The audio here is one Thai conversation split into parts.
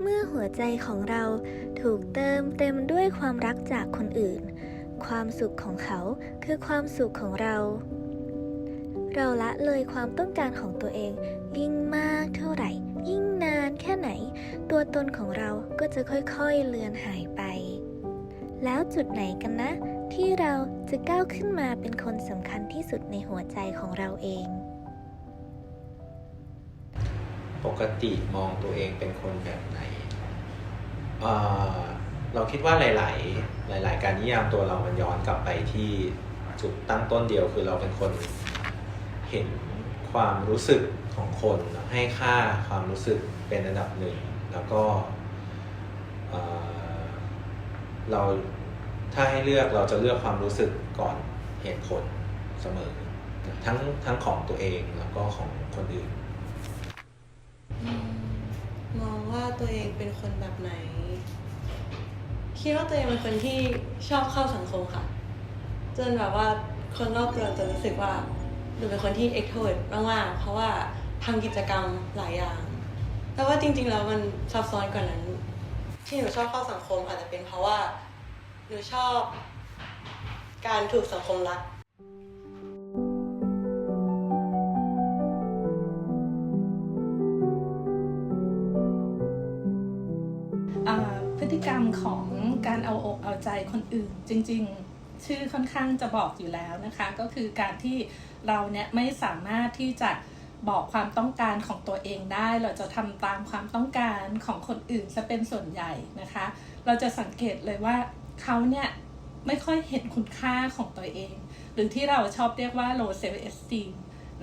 เมื่อหัวใจของเราถูกเติมเต็มด้วยความรักจากคนอื่น ความสุขของเขาคือความสุขของเรา เราละเลยความต้องการของตัวเอง ยิ่งมากเท่าไหร่ ยิ่งนานแค่ไหน ตัวตนของเราก็จะค่อยๆเลือนหายไป แล้วจุดไหนกันนะ ที่เราจะก้าวขึ้นมาเป็นคนสำคัญที่สุดในหัวใจของเราเอง ปกติมองตัวเองเป็นคนแบบไหนเเราคิดว่าหลาย ๆ หลาย ๆ การนิยามตัวเรามันย้อนกลับไปที่จุดตั้งต้นเดียวคือเราเป็นคนเห็นความรู้สึกของคนให้ค่าความรู้สึกเป็นอันดับหนึ่ง แล้วก็เอ่อเราถ้าให้เลือกเราจะเลือกความรู้สึกก่อนเหตุผลเสมอ ทั้งทั้งของตัวเองแล้วก็ของคนอื่น ตัวเองเป็นคนแบบไหน คิดว่าตัวเองเป็นคนที่ชอบเข้าสังคมค่ะ จนแบบว่าคนรอบตัวจะรู้สึกว่าหนูเป็นคนที่ extrovert มากๆ เพราะว่าทำกิจกรรมหลายอย่าง แต่ว่าจริงๆแล้วมันซับซ้อนกว่านั้น ที่หนูชอบเข้าสังคมอาจจะเป็นเพราะว่าหนูชอบการถูกสังคมรัก กรรมของการเอาอกเอาใจคนอื่น จริง ๆ ชื่อค่อนข้างจะบอกอยู่แล้วนะคะ ก็คือการที่เราเนี่ยไม่สามารถที่จะบอกความต้องการของตัวเองได้ เราจะทำตามความต้องการของคนอื่นจะเป็นส่วนใหญ่นะคะ เราจะสังเกตเลยว่าเขาเนี่ยไม่ค่อยเห็นคุณค่าของตัวเอง หรือที่เราชอบเรียกว่า low self esteem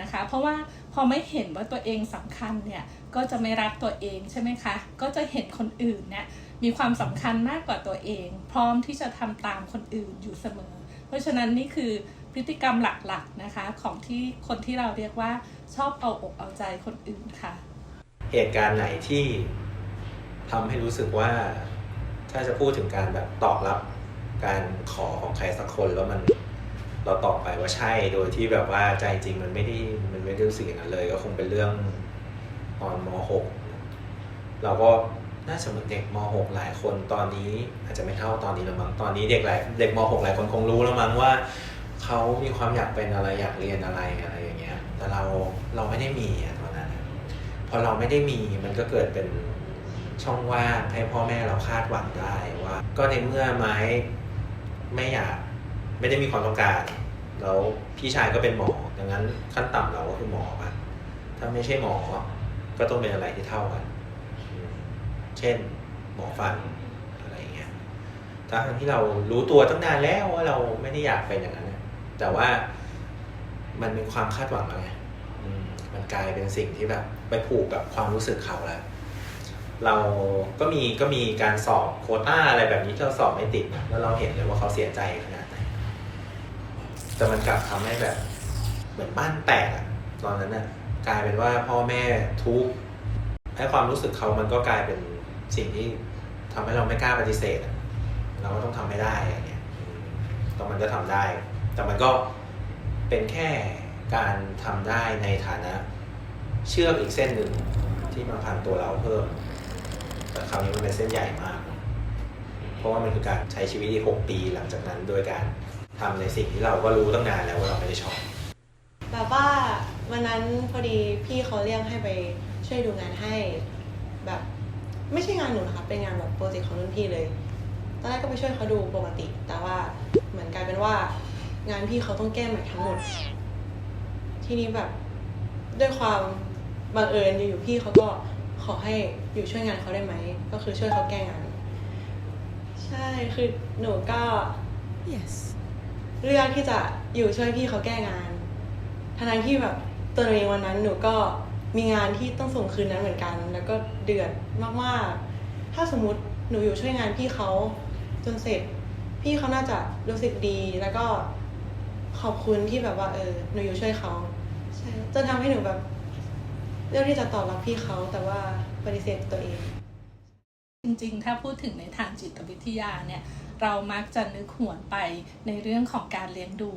นะคะ เพราะว่าพอไม่เห็นว่าตัวเองสำคัญเนี่ย ก็จะไม่รักตัวเองใช่ไหมคะ ก็จะเห็นคนอื่นเนี่ย มีความสำคัญมากกว่าตัวเอง พร้อมที่จะทำตามคนอื่นอยู่เสมอ เพราะฉะนั้นนี่คือพฤติกรรมหลักๆนะคะ ของที่คนที่เราเรียกว่าชอบเอาอกเอาใจคนอื่นค่ะ เหตุการณ์ไหนที่ทำให้รู้สึกว่า ถ้าจะพูดถึงการแบบตอบรับการขอของใครสักคนแล้วมันเราตอบไปว่าใช่โดยที่แบบว่าใจจริงมันไม่ได้มันไม่ได้รู้สึกอย่างนั้นเลย ก็คงเป็นเรื่องตอนม .6 เราก็ น่าจะเหมือนเด็กม .6 หลายคนตอนนี้อาจจะไม่เท่าตอนนี้แล้วมั้งตอนนี้เด็กหลายเด็กม .6 หลายคนคงรู้แล้วมั้งว่าเขามีความอยากเป็นอะไรอยากเรียนอะไรอะไรอย่างเงี้ยแต่เราเราไม่ได้มีอตอนนั้นพอเราไม่ได้มีมันก็เกิดเป็นช่องว่างให้พ่อแม่เราคาดหวังได้ว่า ก็ในเมื่อไม้ไม่อยากไม่ได้มีความต้องการแล้วพี่ชายก็เป็นหมอดังนั้นขั้นต่ำเราก็คือหมอปะถ้าไม่ใช่หมอก็ต้องเป็นอะไรที่เท่ากัน เช่นหมอฟันอะไรอย่างเงี้ยทั้งที่เรารู้ตัวตั้งนานแล้วว่าเราไม่ได้อยากเป็นอย่างนั้นนะแต่ว่ามันเป็นความคาดหวังแล้วไงมันกลายเป็นสิ่งที่แบบไปผูกกับความรู้สึกเขาแล้ว เราก็มีก็มีการสอบโคต้าอะไรแบบนี้ที่เราสอบไม่ติดนะแล้วเราเห็นเลยว่าเขาเสียใจขนาดไหนแต่มันกลับทำให้แบบเหมือนบ้านแตกอะตอนนั้นน่ะกลายเป็นว่าพ่อแม่ทุกข์ให้ความรู้สึกเขามันก็กลายเป็น สิ่งที่ทำให้เราไม่กล้าปฏิเสธ เราก็ต้องทำให้ได้อย่างเงี้ยแต่มันก็ทำได้ แต่มันก็เป็นแค่การทำได้ในฐานะเชื่อกอีกเส้นหนึ่งที่มาพันตัวเราเพิ่ม แต่คราวนี้มันเป็นเส้นใหญ่มาก เพราะว่ามันคือการใช้ชีวิตอีกหกปีหลังจากนั้นโดยการทำในสิ่งที่เราก็รู้ตั้งนานแล้วว่าเราไม่ได้ชอบแบบว่าวันนั้นพอดีพี่เขาเรียกให้ไปช่วยดูงานให้แบบ ไม่ใช่งานหนูนะคะเป็นงานแบบโปรเจกต์ของรุ่นพี่เลย ตอนแรกก็ไปช่วยเขาดูปกติ แต่ว่าเหมือนกลายเป็นว่า งานพี่เขาต้องแก้ใหม่ทั้งหมด ทีนี้แบบด้วยความบังเอิญอยู่ๆพี่เขาก็ขอให้อยู่ช่วยงานเขาได้ไหม ก็คือช่วยเขาแก้งาน ใช่คือหนูก็ yes เลือกที่จะอยู่ช่วยพี่เขาแก้งานทั้งๆที่แบบตัวหนูเองวันนั้นหนูก็ มีงานที่ต้องส่งคืนนั้นเหมือนกัน แล้วก็เดือดมากๆ ถ้าสมมติหนูอยู่ช่วยงานพี่เขาจนเสร็จ พี่เขาน่าจะรู้สึกดีแล้วก็ขอบคุณที่แบบว่าเออหนูอยู่ช่วยเขาใช่จนทำให้หนูแบบเลือกที่จะตอบรับพี่เขาแต่ว่าปฏิเสธตัวเอง จริงๆ ถ้าพูดถึงในทางจิตวิทยาเนี่ย เรามักจะนึกหวนไปในเรื่องของการเลี้ยงดู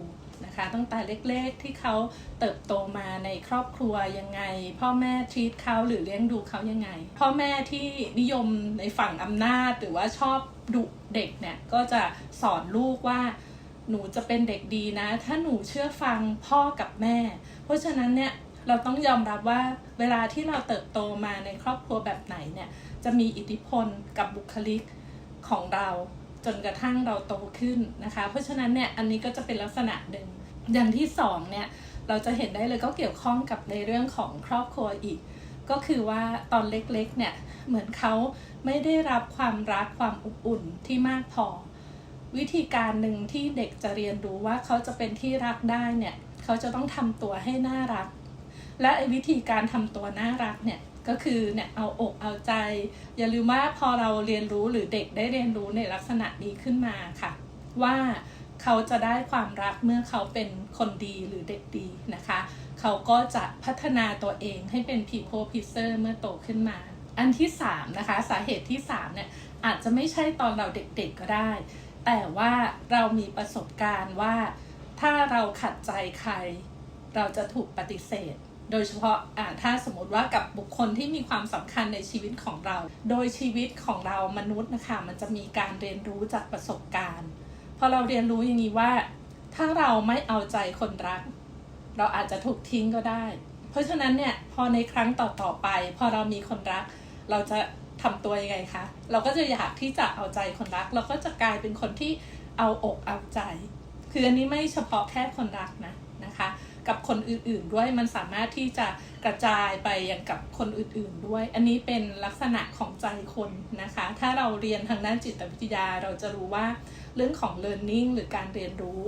นะคะตั้งแต่เล็กๆที่เขาเติบโตมาในครอบครัวยังไง พ่อแม่ทีตเขาหรือเลี้ยงดูเขายังไง พ่อแม่ที่นิยมในฝั่งอำนาจหรือว่าชอบดุเด็กเนี่ยก็จะสอนลูกว่าหนูจะเป็นเด็กดีนะ ถ้าหนูเชื่อฟังพ่อกับแม่ เพราะฉะนั้นเนี่ยเราต้องยอมรับว่าเวลาที่เราเติบโตมาในครอบครัวแบบไหนเนี่ยจะมีอิทธิพลกับบุคลิกของเรา จนกระทั่งเราโตขึ้นนะคะ เพราะฉะนั้นเนี่ยอันนี้ก็จะเป็นลักษณะหนึ่งอย่างที่สองเนี่ยเราจะเห็นได้เลยก็เกี่ยวข้องกับในเรื่องของครอบครัวอีก ก็คือว่าตอนเล็กๆเนี่ยเหมือนเขาไม่ได้รับความรักความอบอุ่นที่มากพอ วิธีการหนึ่งที่เด็กจะเรียนรู้ว่าเขาจะเป็นที่รักได้เนี่ยเขาจะต้องทำตัวให้น่ารัก และไอ้วิธีการทำตัวน่ารักเนี่ย ก็คือเนี่ยเอาอกเอาใจ อย่าลืมว่าพอเราเรียนรู้หรือเด็กได้เรียนรู้ในลักษณะนี้ขึ้นมาค่ะ ว่าเขาจะได้ความรักเมื่อเขาเป็นคนดีหรือเด็กดีนะคะ เขาก็จะพัฒนาตัวเองให้เป็น people pleaser เมื่อโตขึ้นมา อันที่3นะคะสาเหตุที่3เนี่ยอาจจะไม่ใช่ตอนเราเด็กๆก็ได้ แต่ว่าเรามีประสบการณ์ว่า ถ้าเราขัดใจใคร เราจะถูกปฏิเสธ โดยเฉพาะอ่าถ้าสมมติว่ากับบุคคลที่มีความสำคัญในชีวิตของเรา โดยชีวิตของเรามนุษย์นะคะมันจะมีการเรียนรู้จากประสบการณ์พอเราเรียนรู้อย่างนี้ว่า ถ้าเราไม่เอาใจคนรัก เราอาจจะถูกทิ้งก็ได้ เพราะฉะนั้นเนี่ยพอในครั้งต่อๆไป พอเรามีคนรัก เราจะทำตัวยังไงคะเราก็จะอยากที่จะเอาใจคนรัก เราก็จะกลายเป็นคนที่เอาอกเอาใจ คืออันนี้ไม่เฉพาะแค่คนรักนะนะคะ กับคนอื่นๆด้วยมันสามารถที่จะกระจายไปยังกับคนอื่นๆด้วย อันนี้เป็นลักษณะของใจคนนะคะ ถ้าเราเรียนทางด้านจิตวิทยาเราจะรู้ว่าเรื่องของ learning หรือการเรียนรู้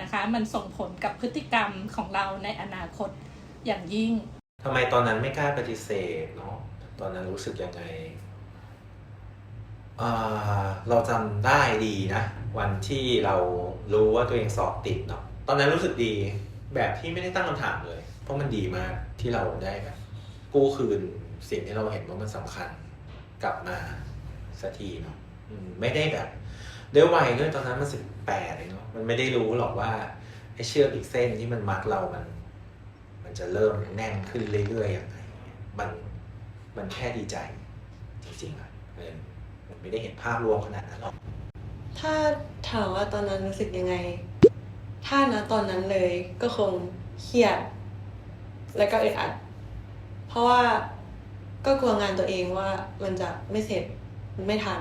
นะคะ มันส่งผลกับพฤติกรรมของเราในอนาคตอย่างยิ่งทำไมตอนนั้นไม่กล้าปฏิเสธเนาะตอนนั้นรู้สึกยังไงเราจำได้ดีนะ วันที่เรารู้ว่าตัวเองสอบติดเนาะตอนนั้นรู้สึกดี แบบที่ไม่ได้ตั้งคำถามเลย เพราะมันดีมากที่เราได้แบบกู้คืนสิ่งที่เราเห็นว่ามันสำคัญกลับมาสักทีเนาะไม่ได้แบบด้วยวัยด้วยตอนนั้นมันสิบแปดเองเนาะมันไม่ได้รู้หรอกว่าไอ้เชือกอีกเส้นที่มันมัดเรามัน มันจะเริ่มแน่นขึ้นเรื่อยๆอย่างไรมันมันแค่ดีใจ จริงๆอะเออมันไม่ได้เห็นภาพรวมขนาดนั้นหรอกถ้าถามว่าตอนนั้นรู้สึกยังไง ถ้านะตอนนั้นเลยก็คงเครียด แล้วก็อึดอัด เพราะว่าก็กลัวงานตัวเองว่ามันจะไม่เสร็จมันไม่ทัน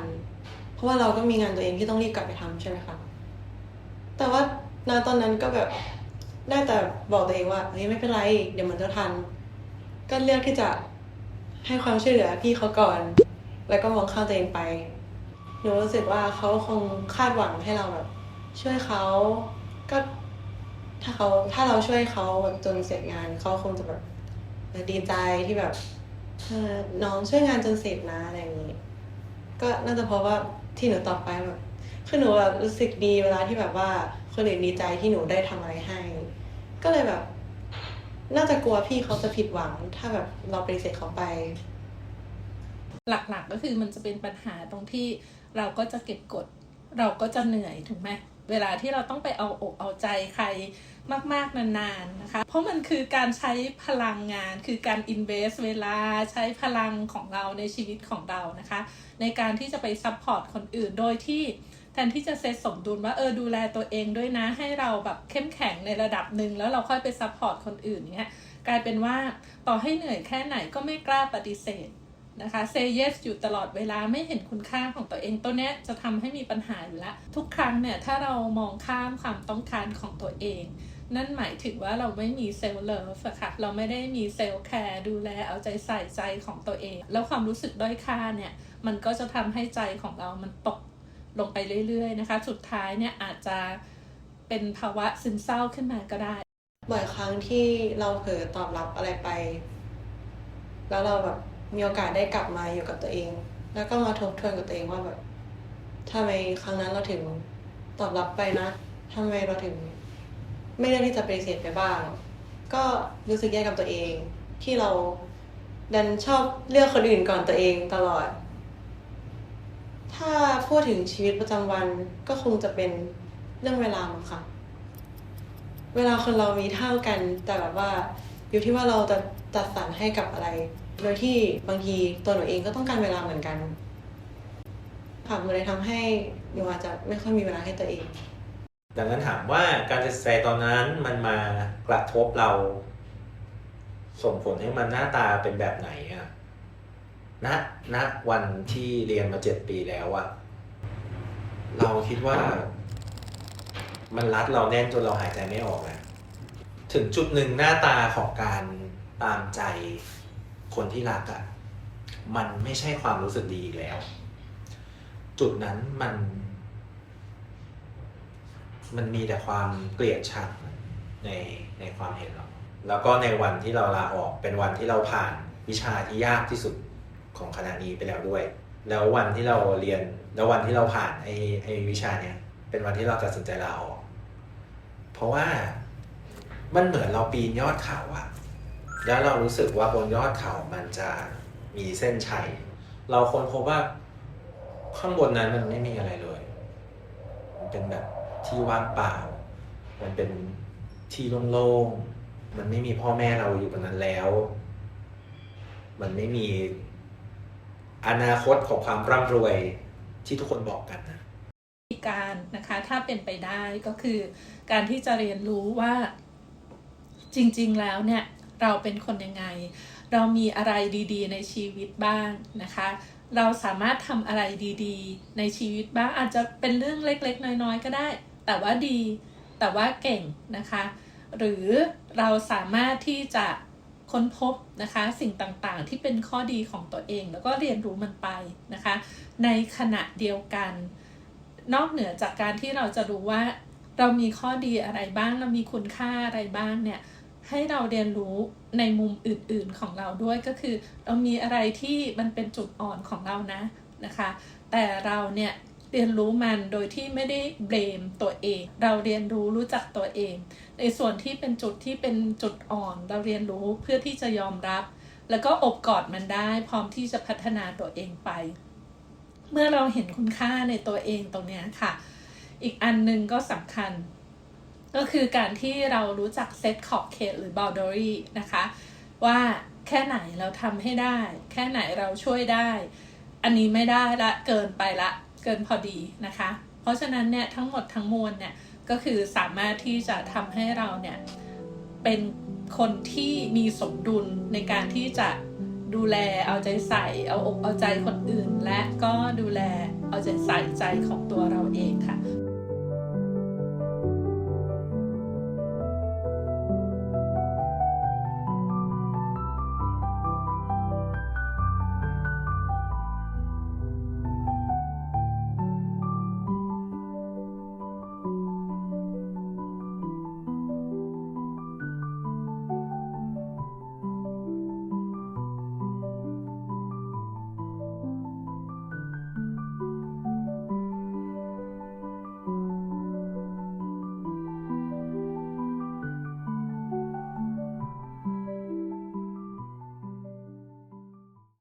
เพราะว่าเราก็มีงานตัวเองที่ต้องรีบกลับไปทำใช่ไหมคะแต่ว่าณตอนนั้นก็แบบได้แต่บอกตัวเองว่าเฮ้ยไม่เป็นไร เดี๋ยวมันจะทัน ก็เลือกที่จะให้ความช่วยเหลือพี่เขาก่อน แล้วก็มองข้ามตัวเองไปหนูรู้สึกว่าเขาคงคาดหวังให้เราแบบช่วยเขา ก็ถ้าเขาถ้าเราช่วยเขาแบบจนเสร็จงานเขาคงจะแบบดีใจที่แบบน้องช่วยงานจนเสร็จนะอะไรอย่างนี้ ก็น่าจะเพราะว่าที่หนูตอบไปแบบคือหนูแบบรู้สึกดีเวลาที่แบบว่าคนอื่นดีใจที่หนูได้ทำอะไรให้ ก็เลยแบบ น่าจะกลัวพี่เขาจะผิดหวัง ถ้าแบบเราปฏิเสธเขาไป หลักๆก็คือมันจะเป็นปัญหาตรงที่เราก็จะเก็บกด เราก็จะเหนื่อยถูกไหม เวลาที่เราต้องไปเอาอกเอาใจใครมาก ๆ นานๆนะคะ เพราะมันคือการใช้พลังงาน คือการ invest เวลาใช้พลังของเราในชีวิตของเรานะคะ ในการที่จะไปซัพพอร์ตคนอื่นโดยที่แทนที่จะเซตสมดุลว่าเออดูแลตัวเองด้วยนะให้เราแบบเข้มแข็งในระดับหนึ่งแล้วเราค่อยไปซัพพอร์ตคนอื่นเนี้ยกลายเป็นว่าต่อให้เหนื่อยแค่ไหนก็ไม่กล้าปฏิเสธ นะคะ say yes อยู่ตลอดเวลาไม่เห็นคุณค่าของตัวเองตัวเนี้ยจะทำให้มีปัญหาอยู่แล้วทุกครั้งเนี่ยถ้าเรามองข้ามความต้องการของตัวเอง นั่นหมายถึงว่าเราไม่มีเซลล์เลิฟค่ะ เราไม่ได้มีเซลล์แคร์ดูแลเอาใจใส่ใจของตัวเอง แล้วความรู้สึกด้อยค่าเนี่ย มันก็จะทำให้ใจของเรามันตกลงไปเรื่อยๆนะคะ สุดท้ายเนี่ยอาจจะเป็นภาวะซึมเศร้าขึ้นมาก็ได้บ่อยครั้งที่เราเผลอตอบรับอะไรไป แล้วเราแบบ มีโอกาสได้กลับมาอยู่กับตัวเอง แล้วก็มาทบทวนกับตัวเองว่าแบบทำไมครั้งนั้นเราถึงตอบรับไปนะทำไมเราถึง ไม่ได้ที่จะปฏิเสธไปบ้าง ก็รู้สึกแย่กับตัวเอง ที่เราดันชอบเลือกคนอื่นก่อนตัวเองตลอด ถ้าพูดถึงชีวิตประจำวันก็คงจะเป็นเรื่องเวลาค่ะ เวลาคนเรามีเท่ากันแต่แบบว่า อยู่ที่ว่าเราจะจัดสรรให้กับอะไร โดยที่บางทีตัวหนูเองก็ต้องการเวลาเหมือนกันค่ะมันเลยทำให้หนูอาจจะไม่ค่อยมีเวลาให้ตัวเอง ดังนั้นถามว่าการตัดสินใจตอนนั้นมันมากระทบเรา ส่งผลให้มันหน้าตาเป็นแบบไหนอะณณวันที่เรียนมาเจ็ดปีแล้วอะเราคิดว่า มันรัดเราแน่นจนเราหายใจไม่ออกแล้วถึงจุดหนึ่งหน้าตาของการตามใจ คนที่รักอะมันไม่ใช่ความรู้สึกดีอีกแล้ว จุดนั้นมัน มันมีแต่ความเกลียดชังในในความเห็นเราแล้วก็ในวันที่เราลาออกเป็นวันที่เราผ่านวิชาที่ยากที่สุดของคณะนี้ไปแล้วด้วย แล้ววันที่เราเรียนแล้ววันที่เราผ่านไอ้ไอ้วิชาเนี้ยเป็นวันที่เราตัดสินใจลาออก เพราะว่ามันเหมือนเราปีนยอดเขาอะ แล้วเรารู้สึกว่าบนยอดเขามันจะมีเส้นชัย เราค้นพบว่าข้างบนนั้นมันไม่มีอะไรเลย มันเป็นแบบที่ว่างเปล่า มันเป็นที่โล่งๆ มันไม่มีพ่อแม่เราอยู่บนนั้นแล้ว มันไม่มีอนาคตของความร่ำรวยที่ทุกคนบอกกันนะการนะคะถ้าเป็นไปได้ก็คือ การที่จะเรียนรู้ว่าจริง ๆ แล้วเนี่ย เราเป็นคนยังไง เรามีอะไรดีๆ ในชีวิตบ้างนะคะ เราสามารถทำอะไรดีๆ ในชีวิตบ้างอาจจะเป็นเรื่องเล็กๆ น้อยๆ ก็ได้ แต่ว่าดี แต่ว่าเก่งนะคะ หรือเราสามารถที่จะค้นพบนะคะสิ่งต่างๆ ที่เป็นข้อดีของตัวเอง แล้วก็เรียนรู้มันไปนะคะ ในขณะเดียวกัน นอกเหนือจากการที่เราจะรู้ว่า เรามีข้อดีอะไรบ้าง เรามีคุณค่าอะไรบ้างเนี่ย ให้เราเรียนรู้ในมุมอื่นๆของเราด้วยก็คือ เรามีอะไรที่มันเป็นจุดอ่อนของเรานะนะคะ แต่เราเนี่ยเรียนรู้มันโดยที่ไม่ได้เบลมตัวเอง เราเรียนรู้รู้จักตัวเอง ในส่วนที่เป็นจุดที่เป็นจุดอ่อน เราเรียนรู้เพื่อที่จะยอมรับ แล้วก็อบกอดมันได้ พร้อมที่จะพัฒนาตัวเองไป เมื่อเราเห็นคุณค่าในตัวเองตรงนี้ค่ะ อีกอันหนึ่งก็สำคัญ ก็คือการที่เรารู้จักเซตขอบเขตหรือ boundary นะคะ ว่าแค่ไหนเราทำให้ได้ แค่ไหนเราช่วยได้ อันนี้ไม่ได้ละเกินไปละเกินพอดีนะคะ เพราะฉะนั้นเนี่ยทั้งหมดทั้งมวลเนี่ยก็คือสามารถที่จะทำให้เราเนี่ยเป็นคนที่มีสมดุลในการที่จะดูแลเอาใจใส่ เอาอกเอาใจคนอื่น และก็ดูแลเอาใจใส่ใจของตัวเราเอง